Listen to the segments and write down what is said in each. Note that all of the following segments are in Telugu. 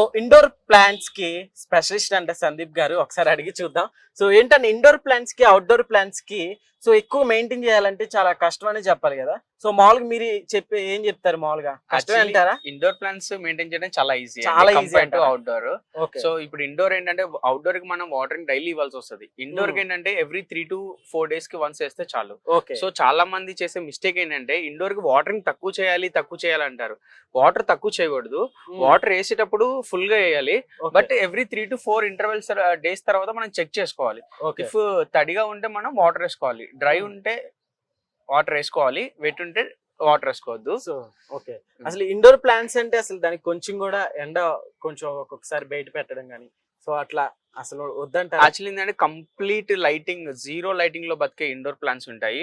So indoor ప్లాంట్స్కి స్పెషలిస్ట్ అంటే సందీప్ గారు ఒకసారి అడిగి చూద్దాం. సో ఏంటంటే ఇండోర్ ప్లాంట్స్కి అవుట్డోర్ ప్లాంట్స్కి సో ఎక్కువ మెయింటైన్ చేయాలంటే చాలా కష్టం అని చెప్పాలి కదా. సో మామూలుగా మీరు చెప్పి ఏం చెప్తారు మామూలుగా? కష్టం అంటారా? ఇండోర్ ప్లాంట్స్ మెయింటైన్ చేయడం చాలా ఈజీ చాలా easy టు అంటారా? అవుట్డోర్ సో ఇప్పుడు ఇండోర్ ఏంటంటే అవుట్డోర్కి మనం వాటరింగ్ డైలీ ఇవ్వాల్సి వస్తుంది. ఇండోర్కి Hmm. ఏంటంటే ఎవ్రీ త్రీ టు ఫోర్ డేస్కి వన్స్ వేస్తే చాలు. ఓకే సో చాలా మంది చేసే మిస్టేక్ ఏంటంటే ఇండోర్కి వాటరింగ్ తక్కువ చేయాలి తక్కువ చేయాలి అంటారు వాటర్ తక్కువ చేయకూడదు. Hmm. వాటర్ వేసేటప్పుడు ఫుల్గా వేయాలి. But every three to four intervals days తర్వాత మనం చెక్ చేసుకోవాలి. ఇఫ్ తడిగా ఉంటే మనం వాటర్ వేసుకోవాలి. Dry Hmm. ఉంటే వాటర్ వేసుకోవాలి. వెట్ ఉంటే వాటర్ వేసుకోవద్దు. So okay. అసలు ఇండోర్ ప్లాంట్స్ అంటే అసలు దానికి కొంచెం కూడా ఎండ కొంచెం ఒక్కొక్కసారి బయట పెట్టడం కానీ సో అట్లా అసలు వద్దంటారా? యాక్చువల్లీ ఏంటంటే కంప్లీట్ లైటింగ్ జీరో లైటింగ్లో బతికే ఇండోర్ ప్లాంట్స్ ఉంటాయి.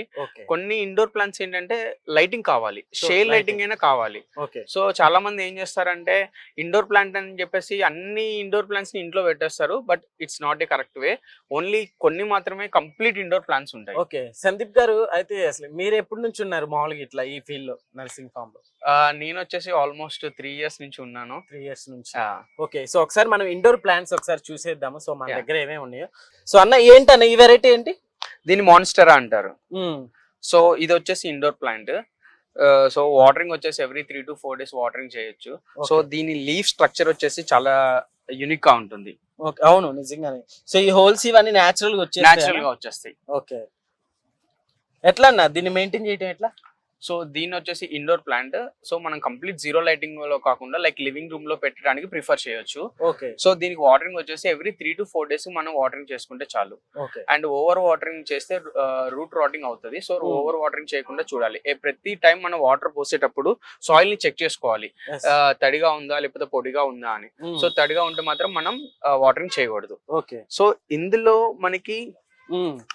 కొన్ని ఇండోర్ ప్లాంట్స్ ఏంటంటే లైటింగ్ కావాలి. షేర్. లైటింగ్. అయినా కావాలి. ఓకే. సో చాలా మంది ఏం చేస్తారంటే ఇండోర్ ప్లాంట్ అని చెప్పేసి అన్ని ఇండోర్ ప్లాంట్స్ని ఇంట్లో పెట్టేస్తారు. But it's not a correct way. Only కొన్ని మాత్రమే కంప్లీట్ ఇండోర్ ప్లాంట్స్ ఉంటాయి. ఓకే. సందీప్ గారు అయితే అసలు మీరు ఎప్పటి నుంచి ఉన్నారు మామూలుగా ఇట్లా ఈ ఫీల్డ్లో నర్సింగ్ ఫామ్లో నేను వచ్చేసి ఆల్మోస్ట్ త్రీ ఇయర్స్ నుంచి ఉన్నాను. త్రీ ఇయర్స్ నుంచి. ఓకే. సో ఒకసారి మనం ఇండోర్ ప్లాంట్స్ ఒకసారి చూసేద్దాము. సో మన. దగ్గర ఏమేమి ఉన్నాయో. సో అన్న ఏంటన్న ఈ వెరైటీ ఏంటి? దీన్ని మాన్స్టరా అంటారు. సో ఇది వచ్చేసి ఇండోర్ ప్లాంట్ సో వాటరింగ్ వచ్చేసి every three to four days watering చేయొచ్చు. సో దీని లీఫ్ స్ట్రక్చర్ వచ్చేసి చాలా యూనిక్గా ఉంటుంది. అవును నిజంగానే. సో ఈ హోల్స్ ఇవన్నీ న్యాచురల్గా వచ్చేస్తాయి? నేచురల్గా వచ్చేస్తాయి. ఓకే. ఎట్లా అన్న దీన్ని మెయింటైన్ చేయడం ఎట్లా? సో దీని వచ్చేసి ఇండోర్ ప్లాంట్ సో మనం కంప్లీట్ జీరో లైటింగ్లో కాకుండా లైక్ లివింగ్ రూమ్లో పెట్టడానికి ప్రిఫర్ చేయొచ్చు. ఓకే. సో దీనికి వాటరింగ్ వచ్చేసి every three to four days మనం వాటరింగ్ చేసుకుంటే చాలు. ఓకే. అండ్ ఓవర్ వాటరింగ్ చేస్తే రూట్ రాటింగ్ అవుతుంది. So Hmm. ఓవర్ వాటరింగ్ చేయకుండా చూడాలి. ప్రతి టైం మనం వాటర్ పోసేటప్పుడు సాయిల్ని చెక్ చేసుకోవాలి. తడిగా ఉందా లేకపోతే పొడిగా ఉందా అని. సో తడిగా ఉంటే మాత్రం మనం వాటరింగ్ చేయకూడదు. ఓకే. సో ఇందులో మనకి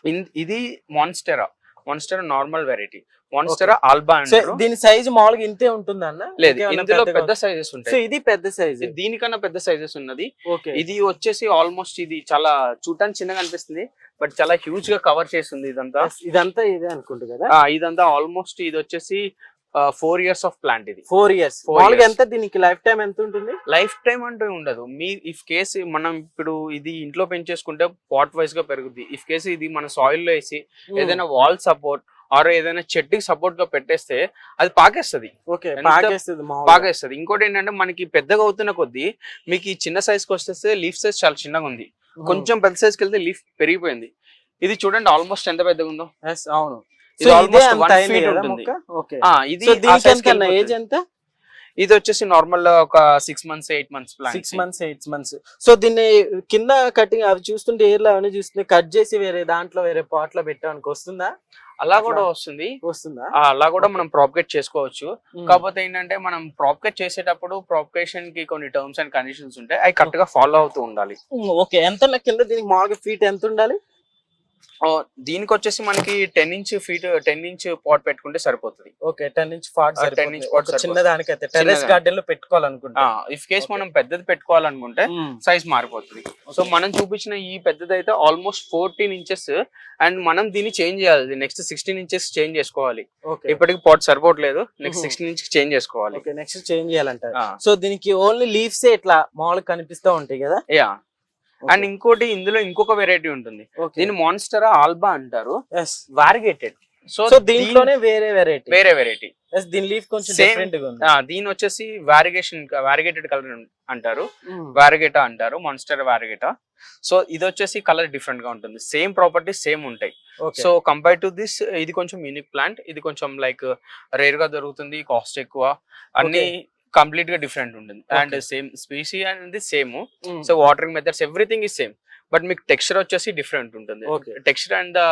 ఇన్- ఇది monstera monstera normal variety monstera alba దీని సైజ్ మామూలుగా ఇంతే ఉంటుంది అన్న? లేదు ఇందులో పెద్దగా పెద్ద సైజెస్ సో ఉంటాయి. ఇది పెద్ద సైజ్ దీనికన్నా పెద్ద సైజెస్ ఉన్నది. ఓకే ఇది వచ్చేసి ఆల్మోస్ట్ ఇది చాలా చూడటానికి చిన్నగా అనిపిస్తుంది బట్ చాలా హ్యూజ్గా కవర్ చేస్తుంది ఇదంతా. ఇదంతా ఇదే అనుకుంటు కదా? ఇదంతా ఆల్మోస్ట్ ఇది వచ్చేసి ఫోర్ ఇయర్స్ ఆఫ్ ప్లాంట్ ఇది. ఫోర్ ఇయర్స్ మామూలుగా. ఎంత దీనికి లైఫ్ టైం ఎంత ఉంటుంది? లైఫ్ టైం అంటూ ఉండదు. మీ ఇఫ్ కేసు మనం ఇప్పుడు ఇది ఇంట్లో పెంచేసుకుంటే పాట్ వైజ్గా పెరుగుద్ది. ఇఫ్ కేసు ఇది మన సాయిల్లో వేసి ఏదైనా వాల్ సపోర్ట్ ఆర్ ఏదైనా చెట్టుకి సపోర్ట్గా పెట్టేస్తే అది పాకేస్తుంది. పాకేస్తుంది ఇంకోటి ఏంటంటే మనకి పెద్దగా అవుతున్న కొద్దీ మీకు ఈ చిన్న సైజ్కి వస్తే లీఫ్ సైజ్ చాలా చిన్నగా ఉంది. కొంచెం పెద్ద సైజ్కి వెళ్తే లీఫ్ పెరిగిపోయింది. ఇది చూడండి ఆల్మోస్ట్ ఎంత పెద్దగా ఉందో? అవును. ఇది అయింది feet కదా ఉంటుంది. మొక్క? ఓకే ఆ, ఇది ఏజ్. ఎంత? ఇది వచ్చేసి నార్మల్ ఒక six months eight months plan six months eight months so దీన్ని కింద కటింగ్ అవి చూస్తుంటే ఏర్లు అవన్నీ చూస్తుంటే కట్ చేసి వేరే దాంట్లో వేరే పాట్లో పెట్టడానికి వస్తుందా? అలా కూడా. వస్తుంది. వస్తుందా? అలా కూడా మనం ప్రాపగేట్ చేసుకోవచ్చు. ఉమ్. కాకపోతే ఏంటంటే మనం ప్రాపగేట్ చేసేటప్పుడు ప్రాపగేషన్కి కొన్ని టర్మ్స్ అండ్ కండిషన్స్ ఉంటాయి అవి కరెక్ట్గా ఫాలో అవుతూ ఉండాలి. ఓకే ఎంత ఉన్న కింద దీనికి మామూలుగా ఫీట్ ఎంత ఉండాలి? దీనికి వచ్చేసి మనకి ten inch feet ten inch pot పెట్టుకుంటే సరిపోతుంది. ఓకే టెన్ ఇంచ్ ఆ, 10 inch pot చిన్న దానికైతే టెరెస్. గార్డెన్లో పెట్టుకోవాలనుకుంటా. If case. మనం పెద్దది పెట్టుకోవాలనుకుంటే సైజ్ మారిపోతుంది. సో మనం చూపించిన ఈ పెద్దది అయితే ఆల్మోస్ట్ ఫోర్టీన్ ఇంచెస్ అండ్ మనం దీన్ని చేంజ్ చేయాలి. నెక్స్ట్ సిక్స్టీన్ ఇంచెస్ చేంజ్ చేసుకోవాలి. ఇప్పటికి పాట్ సరిపోవట్లేదు. నెక్స్ట్. సిక్స్టీన్ ఇంచ్ చేంజ్ చేసుకోవాలి. నెక్స్ట్ చేంజ్ చేయాలంటారు. ఆ, సో దీనికి ఓన్లీ లీవ్స్ ఇట్లా మామూలుగా కనిపిస్తూ ఉంటాయి కదా? యా అండ్ ఇంకోటి ఇందులో ఇంకొక వెరైటీ ఉంటుంది. దీన్ని మాన్స్టరా ఆల్బా అంటారు. వారిగేటెడ్ సో సో దీంట్లోనే వేరే వెరైటీ వేరే వెరైటీ దీని లీఫ్ కొంచెం. డిఫరెంట్ దీని వచ్చేసి వారిగేషన్ వారిగేటెడ్ కలర్ అంటారు. వారిగేటా అంటారు మాన్స్టర్ వారిగేటా సో ఇది వచ్చేసి కలర్ డిఫరెంట్గా ఉంటుంది. సేమ్ ప్రాపర్టీస్ సేమ్ ఉంటాయి. సో కంపేర్ టు దిస్ ఇది కొంచెం యూనిక్ ప్లాంట్ ఇది కొంచెం లైక్ రేర్గా దొరుకుతుంది కాస్ట్ ఎక్కువ. అన్ని కంప్లీట్గా డిఫరెంట్ ఉంటుంది. అండ్. సేమ్ స్పీసీ అనేది same. So watering methods everything is same. But మీకు టెక్స్చర్ వచ్చేసి డిఫరెంట్ ఉంటుంది. Texture and the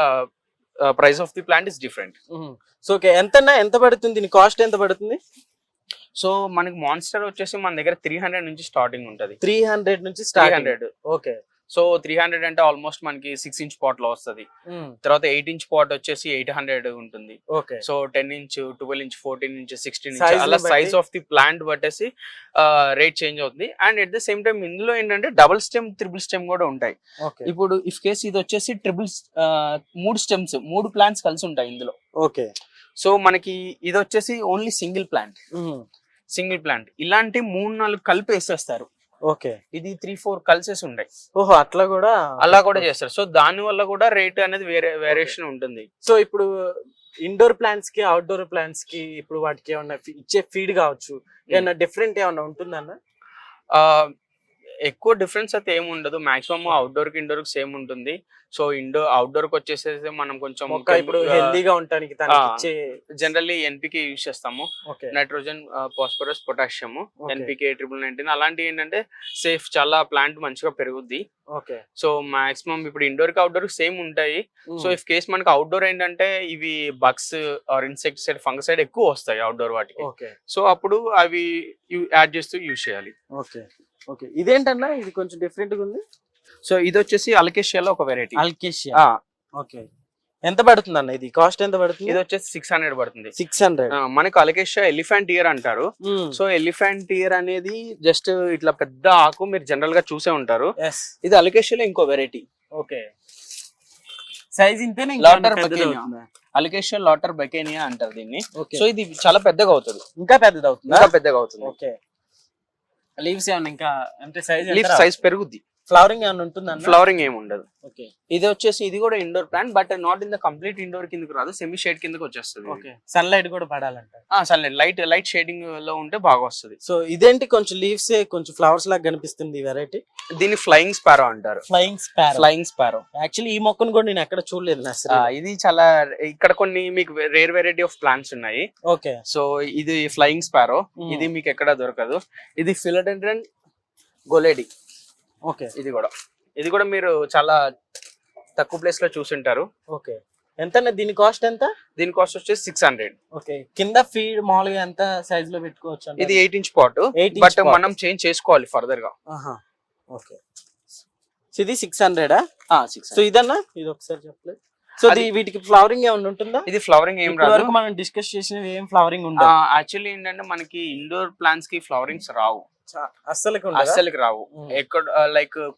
price of the plant is different. So okay. ఎంత ఎంత పడుతుంది? దీని కాస్ట్ ఎంత పడుతుంది? సో మనకి మాన్స్టర్ వచ్చేసి మన దగ్గర త్రీ హండ్రెడ్ నుంచి స్టార్టింగ్ ఉంటది. త్రీ హండ్రెడ్ నుంచి start hundred. Okay. So three hundred అంటే ఆల్మోస్ట్ మనకి సిక్స్ ఇంచ్ పాట్లో వస్తుంది. తర్వాత ఎయిట్ ఇంచ్ పాట్ వచ్చేసి ఎయిట్ హండ్రెడ్ ఉంటుంది. Okay. So ten inch twelve inch fourteen inch sixteen inch అలా సైజ్ ఆఫ్ ది ప్లాంట్ బట్టేసి రేట్ చేంజ్ అవుతుంది. And at the same time ఇందులో ఏంటంటే డబుల్ స్టెమ్ త్రిబుల్ స్టెమ్ కూడా ఉంటాయి. ఇప్పుడు ఇఫ్ కేస్ ఇది వచ్చేసి ట్రిపుల్ మూడు స్టెమ్స్ మూడు ప్లాంట్స్ కలిసి ఉంటాయి ఇందులో. ఓకే. సో మనకి ఇది వచ్చేసి only single plant single plant ఇలాంటి మూడు నాలుగు కలిపి వేసేస్తారు. ఓకే. ఇది త్రీ ఫోర్ కల్సెస్ ఉంటాయి. ఓహో అట్లా కూడా అలా కూడా చేస్తారు. సో దాని వల్ల కూడా రేట్ అనేది వేరే వేరియేషన్ ఉంటుంది. సో ఇప్పుడు ఇండోర్ ప్లాంట్స్కి అవుట్డోర్ ప్లాంట్స్కి ఇప్పుడు వాటికి ఏమన్నా ఇచ్చే ఫీడ్ కావచ్చు. ఏమన్నా డిఫరెంట్ ఏమన్నా ఉంటుందన్న? ఆ ఎక్కువ డిఫరెన్స్ అయితే ఏమి ఉండదు. మాక్సిమం అవుట్డోర్కి ఇండోర్కి సేమ్ ఉంటుంది. సో ఇండోర్ అవుట్డోర్కి వచ్చేసేసి మనం కొంచెం ఇప్పుడు హెల్దీగా. ఇచ్చే జనరల్లీ ఎన్పికే యూజ్ చేస్తాము. Nitrogen phosphorus potassium. NPK triple nineteen అలాంటివి ఏంటంటే సేఫ్ చాలా ప్లాంట్ మంచిగా పెరుగుద్ది. ఓకే. సో మాక్సిమం ఇప్పుడు ఇండోర్కి అవుట్డోర్కి సేమ్ ఉంటాయి. సో ఇఫ్ కేస్ మనకి అవుట్డోర్ ఏంటంటే ఇవి బగ్స్ ఆర్ ఇన్సెక్టిసైడ్ ఫంగసైడ్ ఎక్కువ వస్తాయి అవుట్డోర్ వాటికి. సో అప్పుడు అవి యాడ్ చేస్తూ యూజ్ చేయాలి. ఓకే. ఓకే. ఇదేంటన్నా? ఇది కొంచెం డిఫరెంట్గా ఉంది. సో ఇది వచ్చేసి అలకేషియాలో ఒక వెరైటీ అల్కేషియా. ఓకే. ఎంత పడుతుంది అన్న ఇది కాస్ట్ ఎంత పడుతుంది? ఇది వచ్చేసి సిక్స్ హండ్రెడ్ పడుతుంది. సిక్స్ హండ్రెడ్ మనకి అలకేషియా ఎలిఫెంట్ ఇయర్ అంటారు. సో ఎలిఫెంట్ ఇయర్ అనేది జస్ట్ ఇట్లా పెద్ద ఆకు మీరు జనరల్గా చూసే ఉంటారు. ఇది అలకేషియాలో ఇంకో వెరైటీ ఓకే. సైజ్ ఇంతేనే? Bacchania. అలకేషియా లాటర్ బెకేనియా అంటారు దీన్ని. సో ఇది చాలా పెద్దగా అవుతుంది. ఇంకా పెద్దది అవుతుందా? ఇంకా పెద్దగా అవుతుంది. ఓకే. లీవ్స్ ఏమన్నా ఇంకా అంటే సైజ్ లీఫ్ సైజ్ పెరుగుద్ది. ఫ్లవరింగ్ ఏమన్నా ఉంటుందన్న ఫ్లవరింగ్ ఏమి ఉండదు. ఓకే ఇది వచ్చేసి ఇది కూడా indoor plant but not in the complete indoor కిందకి రాదు సెమీ షేడ్ కిందకి వచ్చేస్తుంది ఓకే సన్లైట్ కూడా పడాలంట. సరే లైట్ లైట్ షేడింగ్లో ఉంటే బాగా వస్తుంది. సో ఇదేంటి కొంచెం లీవ్స్ కొంచెం ఫ్లవర్స్ లాగా కనిపిస్తుంది ఈ వెరైటీ దీన్ని ఫ్లయింగ్ స్పారో అంటారు. Flying sparrow flying sparrow actually ఈ మొక్కను కూడా నేను ఎక్కడ చూడలేదు నర్సరీ ఇది చాలా ఇక్కడ కొన్ని మీకు రేర్ వెరైటీ ఆఫ్ ప్లాంట్స్ ఉన్నాయి. ఓకే సో ఇది ఫ్లయింగ్ స్పారో Hmm. ఇది మీకు ఎక్కడ దొరకదు. ఇది ఫిలడెండ్రన్ గొలేడి ఓకే. ఇది కూడా. ఇది కూడా మీరు చాలా తక్కువ ప్లేస్లో చూసుంటారు. ఓకే. ఎంత దీని కాస్ట్ ఎంత? దీని కాస్ట్ వచ్చేసి సిక్స్ హండ్రెడ్. ఓకే. కింద ఫీడ్ మామూలుగా ఎంత సైజ్లో పెట్టుకోవచ్చు? ఇది eight inch pot. 8 inch but. మనం చేంజ్ చేసుకోవాలి ఫర్దర్గా ఓకే. సో ఇది సిక్స్ హండ్రెడా? సిక్స్ సో ఇదన్నా? ఇది ఒకసారి చెప్పలేదు. సో వీటికి ఫ్లవరింగ్ ఏమైనా ఉంటుందా? ఇది ఫ్లవరింగ్ ఏం రాదు. మనం డిస్కస్ చేసినవి ఏం ఫ్లవరింగ్ ఉండదు యాక్చువల్లీ ఏంటంటే మనకి ఇండోర్ ప్లాంట్స్కి ఫ్లవరింగ్స్ రావు. అస్సలకి అస్సలకి రావు. ఎక్కడ లైక్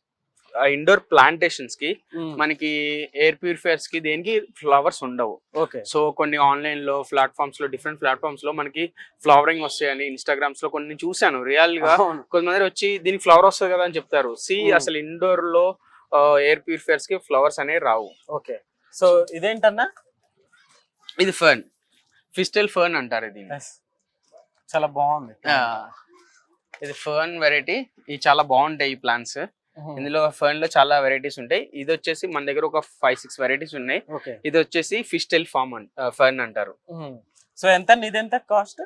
ఇండోర్ ప్లాంటేషన్స్కి మనకి ఎయిర్ ప్యూరిఫైర్స్కి దేనికి ఫ్లవర్స్ ఉండవు. ఓకే. సో కొన్ని ఆన్లైన్లో ప్లాట్ఫామ్స్లో డిఫరెంట్ ప్లాట్ఫామ్స్లో మనకి ఫ్లవరింగ్ వస్తాయని ఇన్స్టాగ్రామ్స్లో కొన్ని చూసాను రియల్గా కొంతమంది వచ్చి దీనికి ఫ్లవర్ వస్తుంది కదా అని చెప్తారు. సి. అసలు ఇండోర్లో ఎయిర్ ప్యూరిఫైర్స్కి ఫ్లవర్స్ అనేవి రావు. ఓకే. సో ఇదేంటన్నా? ఇది ఫర్న్. ఫిస్టల్ ఫర్న్ అంటారు ఇది. చాలా బాగుంది. ఇది ఫర్న్ వెరైటీ ఇది చాలా బాగుంటాయి ఈ ప్లాంట్స్. ఇందులో ఫర్న్లో చాలా వెరైటీస్ ఉంటాయి. ఇది వచ్చేసి మన దగ్గర ఒక ఫైవ్ సిక్స్ వెరైటీస్ ఉన్నాయి. ఇది వచ్చేసి ఫిస్టెల్ ఫార్మ్ ఫర్న్ అంటారు. సో ఎంత ఇదెంత కాస్ట్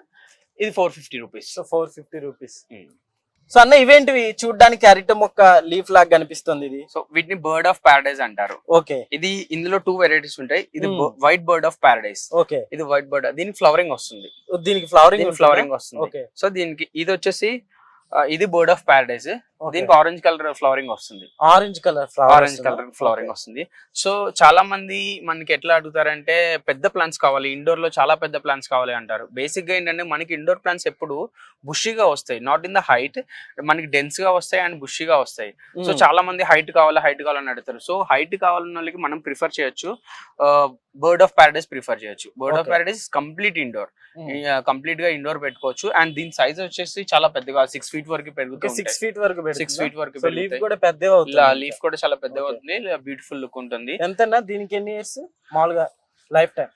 ఇది four fifty rupees so four fifty rupees so అన్న ఇవేంటివి? చూడడానికి అరిట మొక్క లీఫ్ లాగా కనిపిస్తుంది ఇది. సో వీటిని బర్డ్ ఆఫ్ పారడైజ్ అంటారు. ఓకే. ఇది ఇందులో టూ వెరైటీస్ ఉంటాయి. ఇది. White bird of paradise okay. ఇది వైట్ బర్డ్ దీనికి ఫ్లవరింగ్ వస్తుంది. దీనికి ఫ్లవరింగ్ ఫ్లవరింగ్ వస్తుంది. సో దీనికి ఇది వచ్చేసి ఇది బర్డ్ ఆఫ్ పారడైజ్ దీనికి ఆరెంజ్ కలర్ ఫ్లవరింగ్ వస్తుంది. Orange colour orange colour flowering వస్తుంది. సో చాలా మంది మనకి ఎట్లా అడుగుతారంటే పెద్ద ప్లాంట్స్ కావాలి ఇండోర్లో చాలా పెద్ద ప్లాంట్స్ కావాలి అంటారు. బేసిక్గా ఏంటంటే మనకి ఇండోర్ ప్లాంట్స్ ఎప్పుడు బుషిగా వస్తాయి. నాట్ ఇన్ ద హైట్ మనకి డెన్స్గా వస్తాయి అండ్ బుషిగా వస్తాయి. సో చాలా మంది హైట్ కావాలి హైట్ కావాలని అడుగుతారు. సో హైట్ కావాలన్న వాళ్ళకి మనం ప్రిఫర్ చేయొచ్చు బర్డ్ ఆఫ్ ప్యారడైస్ ప్రిఫర్ చేయొచ్చు. Bird of. Paradise complete indoor కంప్లీట్గా ఇండోర్ పెట్టుకోవచ్చు. అండ్ దీని సైజ్ వచ్చేసి చాలా పెద్దగా సిక్స్ ఫీట్ వరకు పెరుగుతుంది సిక్స్ ఫీట్ వరకు సిక్స్ ఫీట్ వరకు లీఫ్. కూడా ఇలా అవుతుంది లీఫ్ కూడా చాలా పెద్దగా Okay. అవుతుంది. బ్యూటిఫుల్ లుక్ ఉంటుంది. ఎంతన్నా? దీనికి ఎన్ని ఇయర్స్ మామూలుగా lifetime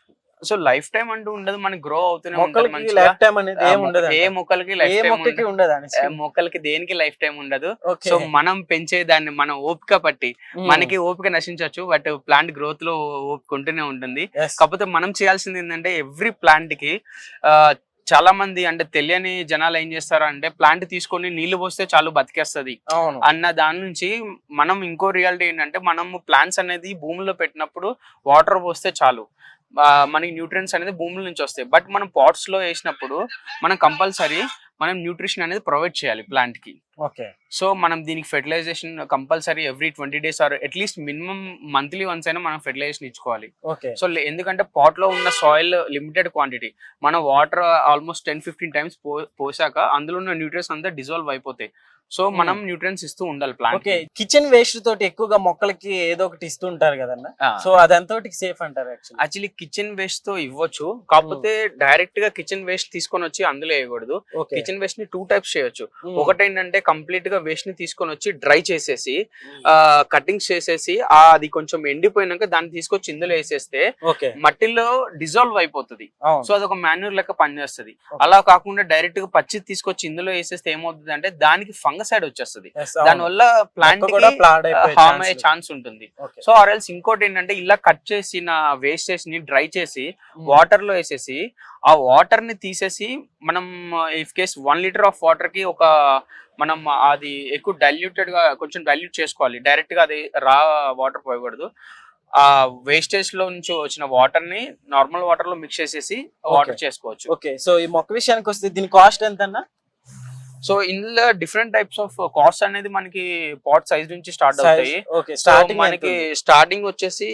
so lifetime అంటూ ఉండదు. మనకి గ్రో అవుతూనే ఉంటుంది. లైఫ్ టైం అనేది ఏం మొక్క- ఉండదు ఏ మొక్కలకి లైఫ్ టైం ఉండదు. మొక్కలకి దేనికి లైఫ్ టైం ఉండదు? సో మనం పెంచే దాన్ని మనం ఓపిక పట్టి మనకి ఓపిక నశించవచ్చు బట్ ప్లాంట్ గ్రోత్లో ఓపిక ఉంటూనే ఉంటుంది. కాకపోతే మనం చేయాల్సింది ఏంటంటే ఎవ్రీ ప్లాంట్కి ఆ, చాలా మంది అంటే తెలియని జనాలు ఏం చేస్తారు అంటే ప్లాంట్ తీసుకొని నీళ్ళు పోస్తే చాలు బతికేస్తది. అన్న దాని నుంచి మనం ఇంకో రియాలిటీ ఏంటంటే మనము ప్లాంట్స్ అనేది భూమిలో పెట్టినప్పుడు వాటర్ పోస్తే చాలు. మనకి న్యూట్రియన్స్ అనేది భూముల నుంచి వస్తాయి. బట్ మనం పాట్స్లో వేసినప్పుడు మనం కంపల్సరీ మనం న్యూట్రిషన్ అనేది ప్రొవైడ్ చేయాలి ప్లాంట్కి. ఓకే. సో మనం దీనికి fertilization compulsory every twenty days or at least minimum monthly once అయినా మనం ఫెర్టిలైజేషన్ ఇచ్చుకోవాలి. ఓకే. సో ఎందుకంటే pot లో ఉన్న సాయిల్ లిమిటెడ్ క్వాంటిటీ మన water almost ten fifteen times పోసాక అందులో ఉన్న న్యూట్రియన్స్ అంతా డిజాల్వ్ అయిపోతాయి. సో మనం న్యూట్రియన్స్ ఇస్తూ ఉండాలి ప్లాంట్ ఓకే కిచెన్ వేస్ట్ తోటి ఎక్కువగా మొక్కలకి ఏదో ఒకటి ఇస్తూ ఉంటారు కదన్న సో అదంతోటి సేఫ్ అంటారు యాక్చువల్లీ కిచెన్ వేస్ట్తో ఇవ్వచ్చు. కాకపోతే డైరెక్ట్గా కిచెన్ వేస్ట్ తీసుకొని వచ్చి అందులో వేయకూడదు. కిచెన్ వేస్ట్ని టూ టైప్స్ చేయొచ్చు. Hmm. ఒకటి ఏంటంటే కంప్లీట్గా వేస్ట్ని తీసుకొని వచ్చి డ్రై చేసేసి ఆ కటింగ్స్ చేసేసి ఆ అది కొంచెం ఎండిపోయినాక దాన్ని తీసుకొచ్చి ఇందులో వేసేస్తే మట్టిలో డిజాల్వ్ అయిపోతుంది. సో అదొక మాన్యూర్ లెక్క పనిచేస్తుంది. అలా కాకుండా డైరెక్ట్గా పచ్చి తీసుకొచ్చి ఇందులో వేసేస్తే ఏమవుతుంది అంటే దానికి ఫంగసైడ్ వచ్చేస్తుంది Yes, అవును. దాని వల్ల ప్లాంట్ హార్మ్ అయ్యే ఛాన్స్ ఉంటుంది. సో ఆర్ ఎల్స్ ఇంకోటి ఏంటంటే ఇలా కట్ చేసిన వేస్టేజ్ని డ్రై చేసి Hmm. వాటర్లో వేసేసి ఆ వాటర్ని తీసేసి మనం if case one litre of వాటర్కి ఒక మనం అది ఎక్కువ డైల్యూటెడ్గా కొంచెం డైల్యూట్ చేసుకోవాలి డైరెక్ట్గా అది రా వాటర్ పోయకూడదు ఆ వేస్టేజ్లో నుంచి వచ్చిన వాటర్ని నార్మల్ వాటర్లో మిక్స్ చేసేసి వాటర్. చేసుకోవచ్చు ఓకే సో ఈ మొక్క విషయానికి వస్తే దీని కాస్ట్ ఎంత అన్న సో ఇందులో డిఫరెంట్ టైప్స్ ఆఫ్ కాస్ట్ అనేది మనకి పాట్ సైజ్ నుంచి స్టార్ట్ అవుతాయి. స్టార్టింగ్ మనకి స్టార్టింగ్ వచ్చేసి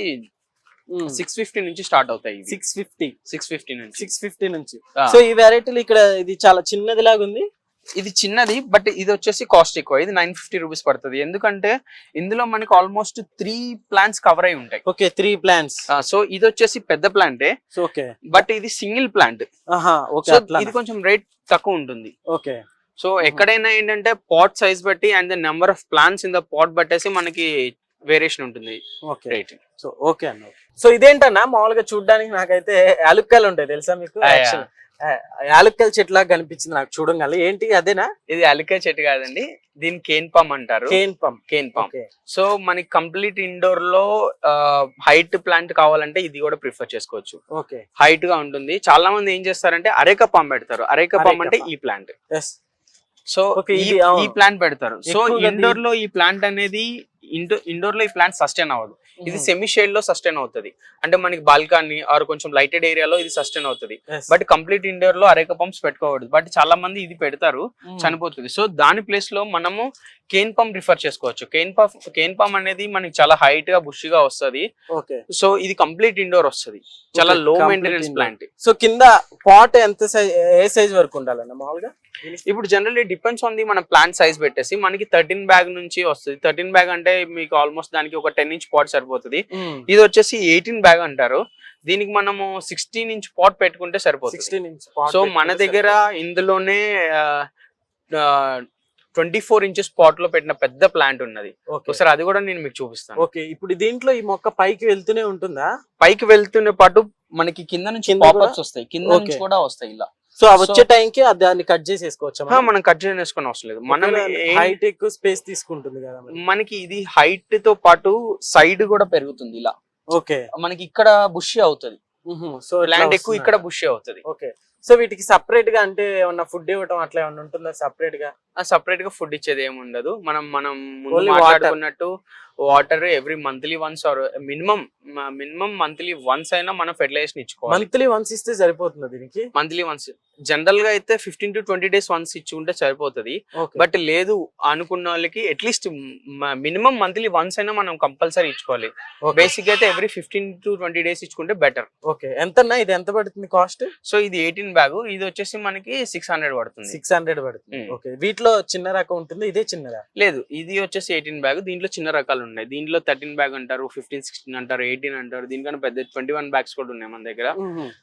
సిక్స్ ఫిఫ్టీ నుంచి స్టార్ట్ అవుతాయి సిక్స్ ఫిఫ్టీ సిక్స్ ఫిఫ్టీ నుంచి. సిక్స్ ఫిఫ్టీ నుంచి. సో ఈ వెరైటీలు ఇక్కడ ఇది చాలా చిన్నది లాగా ఉంది? ఇది చిన్నది బట్ ఇది వచ్చేసి కాస్ట్ ఎక్కువ. ఇది నైన్ ఫిఫ్టీ రూపీస్ పడుతుంది. ఎందుకంటే ఇందులో మనకి ఆల్మోస్ట్ త్రీ ప్లాంట్స్ కవర్ అయి ఉంటాయి. ఓకే త్రీ ప్లాన్స్ సో ఇది వచ్చేసి పెద్ద ప్లాంటే ఓకే బట్ ఇది సింగిల్ ప్లాంట్ ఇది కొంచెం రేట్ తక్కువ ఉంటుంది. ఓకే సో ఎక్కడైనా ఏంటంటే పాట్ సైజ్ బట్టి and the number of plants in the pot బట్టేసి మనకి వేరియేషన్ ఉంటుంది ఓకే. రేట్. సో ఓకే అన్న. సో ఇదేంటన్నా? మామూలుగా చూడడానికి నాకైతే యాలుక్కలు ఉంటాయి తెలుసా మీకు? యాలుక్కల చెట్లా కనిపించింది నాకు చూడంగానే. ఏంటి అదేనా? ఇది అలికా చెట్టు కాదండి దీని కేన్ పామ్ అంటారు. Cane pump cane palm. So మనకి కంప్లీట్ ఇండోర్లో హైట్ ప్లాంట్ కావాలంటే ఇది కూడా ప్రిఫర్ చేసుకోవచ్చు. ఓకే. హైట్గా ఉంటుంది. చాలా మంది ఏం చేస్తారంటే అరేక పామ్ పెడతారు. అరేక పామ్ అంటే ఈ ప్లాంట్. సో ఈ ప్లాంట్ పెడతారు. సో ఇండోర్లో ఈ ప్లాంట్ అనేది ఇండోర్ ఇండోర్లో ఈ ప్లాంట్ సస్టైన్ అవ్వదు. ఇది సెమీ షేడ్లో సస్టైన్ అవుతుంది. అంటే మనకి బాల్కనీ ఆర్ కొంచెం లైటెడ్ ఏరియాలో ఇది సస్టైన్ అవుతుంది. బట్ కంప్లీట్ ఇండోర్లో అరేక పంప్స్ పెట్టుకోకూడదు. బట్ చాలా మంది ఇది పెడతారు చనిపోతుంది. సో దాని ప్లేస్లో మనము కేన్ పంప్ రిఫర్ చేసుకోవచ్చు. కేన్ పంప్ కేన్ పంప్ అనేది మనకి చాలా హైట్గా బుషిగా వస్తది. ఓకే సో ఇది కంప్లీట్ ఇండోర్ వస్తది. చాలా లో మెయింటెనెన్స్. ప్లాంట్ సో కింద పాట్ ఎంత సైజ్ ఏ సైజ్ వరకు ఉండాలన్న మామూలుగా? ఇప్పుడు జనరల్లీ డిపెండ్స్ ఆన్ ది మన ప్లాంట్ సైజ్ పెట్టేసి మనకి థర్టీన్ బ్యాగ్ నుంచి వస్తుంది. థర్టీన్ బ్యాగ్ అంటే మీకు ఆల్మోస్ట్ దానికి ఒక టెన్ ఇంచ్ పాట్ సరిపోతుంది. ఇది వచ్చేసి ఎయిటీన్ బ్యాగ్ అంటారు. దీనికి మనము సిక్స్టీన్ ఇంచ్ పాట్ పెట్టుకుంటే సరిపోతుంది. సో మన దగ్గర ఇందులోనే ట్వంటీ ఫోర్ ఇంచెస్ పాట్లో పెట్టిన పెద్ద ప్లాంట్ ఉన్నది. ఓకే. ఒకసారి అది కూడా నేను మీకు చూపిస్తాను. ఓకే. ఇప్పుడు దీంట్లో ఈ మొక్క పైకి వెళ్తూనే ఉంటుందా? పైకి వెళ్తున్న పాటు మనకి కింద నుంచి పాపప్స్ వస్తాయి. కింద నుంచి. కూడా వస్తాయి ఇలా. సో వచ్చే టైం కి దాన్ని కట్ చేసేసుకోవచ్చు మనం? కట్ చేసుకుని అవసరం లేదు. మనం హైట్ ఎక్కువ స్పేస్ తీసుకుంటుంది కదా. మనకి ఇది హైట్తో పాటు సైడ్ కూడా పెరుగుతుంది ఇలా. ఓకే. మనకి ఇక్కడ బుషి అవుతుంది. సో ప్లాంట్ ఎక్కువ ఇక్కడ బుషి అవుతుంది. ఓకే. సో వీటికి సపరేట్గా అంటే ఏమన్నా ఫుడ్ ఇవ్వటం అట్లా ఏమన్నా ఉంటుందా సపరేట్గా? సపరేట్గా ఫుడ్ ఇచ్చేది ఏమి ఉండదు మనం మనం. మాట్లాడుకున్నట్టు water every monthly once or minimum minimum monthly once అయినా మనం ఫెర్టిలైజేషన్ ఇచ్చుకోవాలి. మంత్లీ వన్స్ ఇస్తే సరిపోతుంది దీనికి? Monthly once. జనరల్గా అయితే fifteen to twenty days once ఇచ్చుకుంటే సరిపోతుంది. ఓకే. బట్ లేదు అనుకున్న వాళ్ళకి అట్లీస్ట్ మినిమం మంత్లీ వన్స్ అయినా మనం కంపల్సరీ ఇచ్చుకోవాలి. బేసిక్ అయితే every fifteen to twenty days ఇచ్చుకుంటే బెటర్. ఓకే. ఎంతన్నా ఇది ఎంత పడుతుంది కాస్ట్? సో ఇది ఎయిటీన్ బ్యాగ్. ఇది వచ్చేసి మనకి సిక్స్ హండ్రెడ్ పడుతుంది. సిక్స్ హండ్రెడ్ పడుతుంది. ఓకే. వీటిలో చిన్న రకం ఉంటుంది ఇదే చిన్నదా? లేదు ఇది వచ్చేసి ఎయిటీన్ బ్యాగ్. దీంట్లో చిన్న రకాలు ఉన్నాయి. దీంట్లో థర్టీన్ బ్యాగ్ అంటారు ఫిఫ్టీన్ సిక్స్టీన్ అంటారు ఎయిటీన్ అంటారు. దీనికన్నా పెద్ద ట్వంటీ వన్ బ్యాగ్స్ కూడా ఉన్నాయి మన దగ్గర.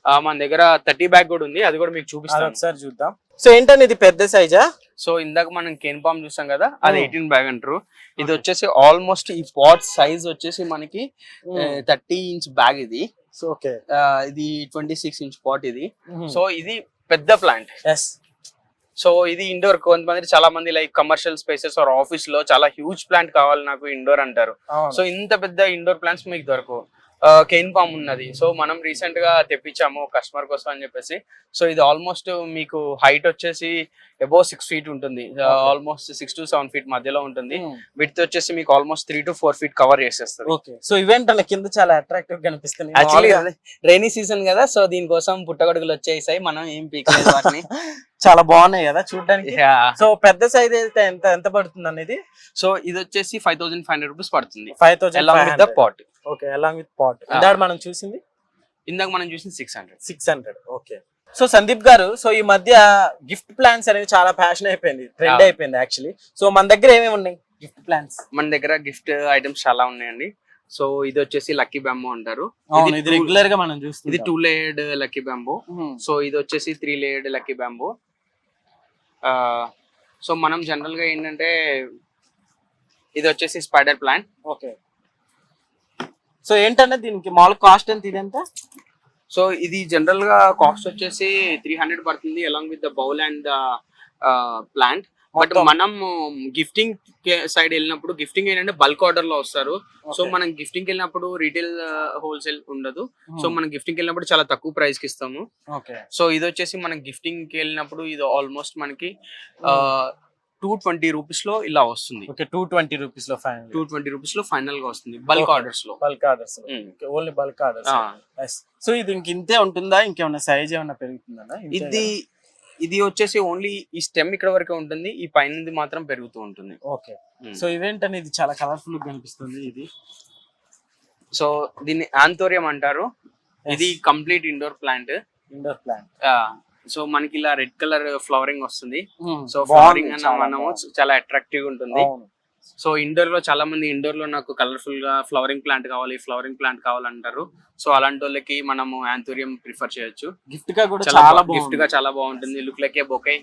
ఆ, మన దగ్గర థర్టీ బ్యాగ్ కూడా ఉంది. అది కూడా మీకు అది చూపిస్తాను. ఒకసారి చూద్దాం. సో ఏంటంటే ఇది పెద్ద సైజా సో ఇందాక మనం కేన్ పామ్ చూసాం కదా అది. ఎయిటీన్ బ్యాగ్ అంటారు. ఇది వచ్చేసి ఆల్మోస్ట్ ఈ పాట్ సైజ్ వచ్చేసి మనకి థర్టీ ఇంచ్ బ్యాగ్ ఇది. సో ఇది ట్వంటీ సిక్స్ ఇంచ్ పాట్ ఇది సో ఇది పెద్ద ప్లాంట్ ఎస్ సో ఇది ఇండోర్ కొంతమంది చాలా మంది లైక్ కమర్షియల్ స్పేసెస్ ఆర్ ఆఫీస్లో చాలా హ్యూజ్ ప్లాంట్ కావాలి నాకు ఇండోర్ అంటారు. సో ఇంత పెద్ద ఇండోర్ ప్లాంట్స్ మీకు దొరకవు కెయిన్ పామ్ ఉన్నది. సో మనం రీసెంట్గా తెప్పించాము కస్టమర్ కోసం అని చెప్పేసి. సో ఇది ఆల్మోస్ట్ మీకు హైట్ వచ్చేసి అబౌవ్ సిక్స్ ఫీట్ ఉంటుంది. Almost six to seven feet మధ్యలో ఉంటుంది. విత్ వచ్చేసి మీకు almost three to four feet cover చేసేస్తుంది. ఓకే సో ఈవెంట్ అన్న కింద చాలా అట్రాక్టివ్ కనిపిస్తుంది. యాక్చువల్లీ రైనీ సీజన్ కదా సో దీనికోసం పుట్టగొడుగులు వచ్చేసాయి. మనం ఏం వాటిని. చాలా బాగున్నాయి కదా చూడడానికి. సో పెద్ద సైజ్ అయితే ఎంత ఎంత పడుతుంది అనేది? సో ఇది వచ్చేసి five thousand five hundred rupees పడుతుంది. Five thousand along with the pot okay along with pot ఇందాక మనం చూసింది? ఇందాక మనం చూసింది six hundred six hundred okay so Sandeep గారు సో ఈ మధ్య గిఫ్ట్ ప్లాన్స్ అనేది చాలా ఫ్యాషన్ అయిపోయింది ట్రెండ్. అయిపోయింది యాక్చువల్లీ సో మన దగ్గర ఏమేమి ఉన్నాయి గిఫ్ట్ ప్లాన్స్ మన దగ్గర గిఫ్ట్ ఐటమ్స్ చాలా ఉన్నాయండి. సో ఇది వచ్చేసి లక్కీ బ్యాంబో అంటారు. ఇది రెగ్యులర్గా మనం ఇది చూస్తుంది two layered lucky bamboo so ఇది వచ్చేసి three layered lucky bamboo so మనం జనరల్గా ఏంటంటే ఇది వచ్చేసి స్పైడర్ ప్లాంట్. ఓకే. సో ఏంటంటే దీనికి మామూలు కాస్ట్ ఎంత? ఇది ఎంత? సో ఇది జనరల్గా కాస్ట్ వచ్చేసి త్రీ హండ్రెడ్ పడుతుంది along with the bowl and the plant. But. మనం గిఫ్టింగ్ సైడ్ వెళ్ళినప్పుడు గిఫ్టింగ్ ఏంటంటే బల్క్ ఆర్డర్లో వస్తారు. సో. మనం గిఫ్టింగ్ వెళ్ళినప్పుడు రీటైల్ హోల్సేల్ ఉండదు. So Hmm. మనం గిఫ్టింగ్ వెళ్ళినప్పుడు చాలా తక్కువ ప్రైస్కి ఇస్తాము. సో ఇది వచ్చేసి మనం గిఫ్టింగ్కి వెళ్ళినప్పుడు ఇది ఆల్మోస్ట్ మనకి టూ ట్వంటీ రూపీస్లో ఇలా వస్తుంది. ఓకే టూ ట్వంటీ రూపీస్లో ఫైనల్ టూ ట్వంటీ రూపీస్లో ఫైనల్గా వస్తుంది bulk. ఆర్డర్స్లో. Bulk orders. Only bulk orders. So ఇది ఇంక ఇంతే ఉంటుందా? ఇంకేమైనా సైజ్ ఏమైనా పెరుగుతుందా? ఇది ఇది వచ్చేసి ఓన్లీ ఈ స్టెమ్ ఇక్కడ వరకే ఉంటుంది. ఈ పైన మాత్రం పెరుగుతూ ఉంటుంది. ఓకే. Mm. సో ఈవెంట్ అనేది చాలా కలర్ఫుల్గా కనిపిస్తుంది ఇది. సో దీన్ని ఆంతోరియం అంటారు. ఇది complete indoor plant indoor plant so మనకి ఇలా రెడ్ కలర్ ఫ్లవరింగ్ వస్తుంది. సో ఫ్లవరింగ్ అన్న మనము చాలా అట్రాక్టివ్ ఉంటుంది. సో ఇండోర్లో చాలా మంది ఇండోర్లో నాకు కలర్ఫుల్గా ఫ్లవరింగ్ ప్లాంట్ కావాలి ఫ్లవరింగ్ ప్లాంట్ కావాలంటారు. సో అలాంటి వాళ్ళకి మనము ఆంతోరియం ప్రిఫర్ చేయొచ్చు. గిఫ్ట్గా కూడా చాలా గిఫ్ట్గా చాలా బాగుంటుంది. Look like a bouquet.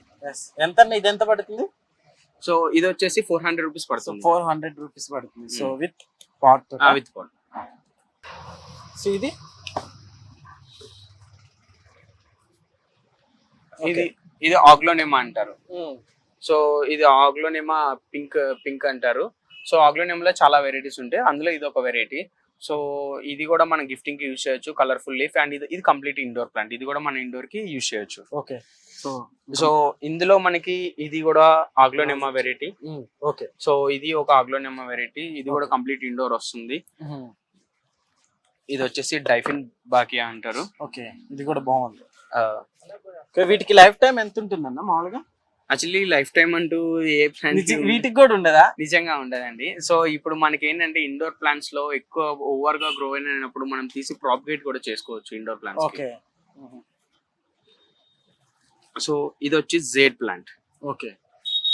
ఎంత ఇది ఎంత పడుతుంది? సో ఇది వచ్చేసి ఫోర్ హండ్రెడ్ రూపీస్ పడుతుంది. ఫోర్ హండ్రెడ్ రూపీస్ పడుతుంది. So. With pot with pot so ఇది? ఇది ఇది ఆగ్లోనేమా అంటారు. సో ఇది ఆగ్లోనేమా పింక్ పింక్ అంటారు. సో ఆగ్లోనేమాలో చాలా వెరైటీస్ ఉంటాయి. అందులో ఇది ఒక వెరైటీ సో ఇది కూడా మనం గిఫ్టింగ్కి యూజ్ చేయొచ్చు. కలర్ఫుల్ లీఫ్ అండ్ ఇది ఇది కంప్లీట్ ఇండోర్ ప్లాంట్ ఇది కూడా మన ఇండోర్కి యూజ్ చేయొచ్చు. ఓకే. సో సో ఇందులో మనకి ఇది కూడా ఆగ్లోనేమా వెరైటీ ఓకే. సో ఇది ఒక ఆగ్లోనేమా వెరైటీ ఇది కూడా కంప్లీట్ ఇండోర్ వస్తుంది. ఇది వచ్చేసి డైఫిన్ బాకియా అంటారు. ఓకే. ఇది కూడా బాగుంది. వీటికి లైఫ్ టైం ఎంత ఉంటుందన్న మామూలుగా? యాక్చువల్లీ లైఫ్ టైం అంటూ ఏ నిజ- వీటికి కూడా ఉండదా? నిజంగా ఉండదండి. సో ఇప్పుడు మనకి ఏంటంటే ఇండోర్ ప్లాంట్స్లో ఎక్కువ ఓవర్గా గ్రో అయినప్పుడు మనం తీసి ప్రాపగేట్ కూడా చేసుకోవచ్చు ఇండోర్ ప్లాంట్స్ ఓకే. సో ఇది వచ్చి జేడ్ ప్లాంట్ ఓకే.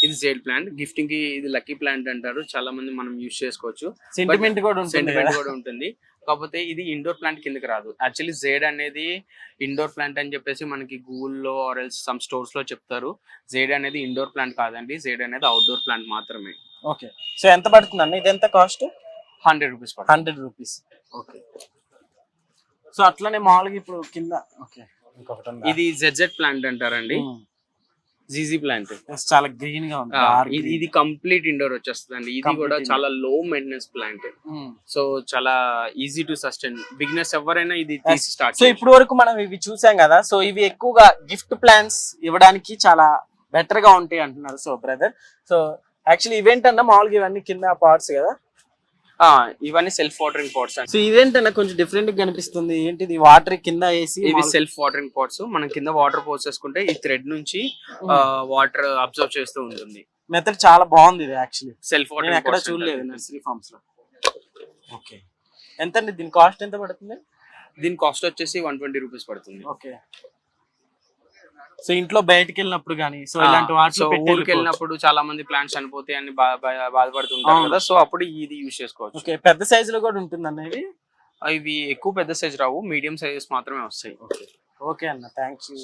ఇది జేడ్ ప్లాంట్ గిఫ్టింగ్కి ఇది లక్కీ ప్లాంట్ అంటారు. చాలా మంది మనం యూజ్ చేసుకోవచ్చు. సెంటిమెంట్ కూడా సెంటిమెంట్ కూడా ఉంటుంది. కాకపోతే ఇది ఇండోర్ ప్లాంట్ కిందకి రాదు. యాక్చువల్లీ జేడ్ అనేది ఇండోర్ ప్లాంట్ అని చెప్పేసి మనకి గూగుల్లో ఆర్ ఎల్స్ సమ్ స్టోర్స్లో చెప్తారు. జేడ్ అనేది ఇండోర్ ప్లాంట్ కాదండి. జేడ్ అనేది అవుట్డోర్ ప్లాంట్ మాత్రమే. ఓకే సో ఎంత పడుతుంది అన్న? ఇది ఎంత cost hundred rupees hundred rupees okay so అట్లనే మామూలుగా ఇప్పుడు కింద ఓకే ఇంకొకటి? ఇది జెడ్జెడ్ ప్లాంట్ అంటారండి. Mm. జీజీ ప్లాంట్ చాలా గ్రీన్గా ఉంది ఇది కంప్లీట్ ఇండోర్ వచ్చేస్తుంది ఇది కూడా. చాలా లో మెయింటెనెన్స్ ప్లాంట్. సో చాలా ఈజీ టు సస్టైన్ బిగినర్స్ ఎవరైనా ఇది. తీసి స్టార్ట్ సో ఇప్పుడు వరకు మనం ఇవి చూసాం కదా సో ఇవి ఎక్కువగా గిఫ్ట్ ప్లాన్స్ ఇవ్వడానికి చాలా బెటర్గా ఉంటాయి అంటున్నారు so brother so actually event అన్న మామూలుగా ఇవన్నీ కింద పార్ట్స్ కదా. ఇవన్నీ self watering pots so event అన్న కొంచెం డిఫరెంట్గా కనిపిస్తుంది? ఏంటిది? వాటర్ కింద వేసి ఇవి సెల్ఫ్ వాటరింగ్ పాట్స్ మనం కింద వాటర్ పోసేసుకుంటే ఈ థ్రెడ్ నుంచి. వాటర్ అబ్జర్వ్ చేస్తూ ఉంటుంది. మెథడ్ చాలా బాగుంది ఇది యాక్చువల్లీ సెల్ఫ్ నేను ఎక్కడ వాటరింగ్ చూడలేదు నర్సరీ ఫార్మ్స్లో. ఓకే ఎంత అండి దీని కాస్ట్ ఎంత పడుతుంది? దీని కాస్ట్ వచ్చేసి వన్ ట్వంటీ రూపీస్ పడుతుంది. ఓకే సో ఇంట్లో బయటకి వెళ్ళినప్పుడు కానీ సో ఇలాంటి వాటిలో ఊరికి. వెళ్ళినప్పుడు చాలా మంది ప్లాంట్స్ చనిపోతాయి అని బాధపడుతుంటారు. కదా. సో అప్పుడు ఇది యూజ్ చేసుకోవచ్చు. ఓకే పెద్ద సైజ్లో కూడా ఉంటుంది ఇవి ఇవి ఎక్కువ పెద్ద సైజ్ రావు మీడియం సైజెస్ మాత్రమే వస్తాయి. ఓకే. ఓకే అన్న థ్యాంక్ యూ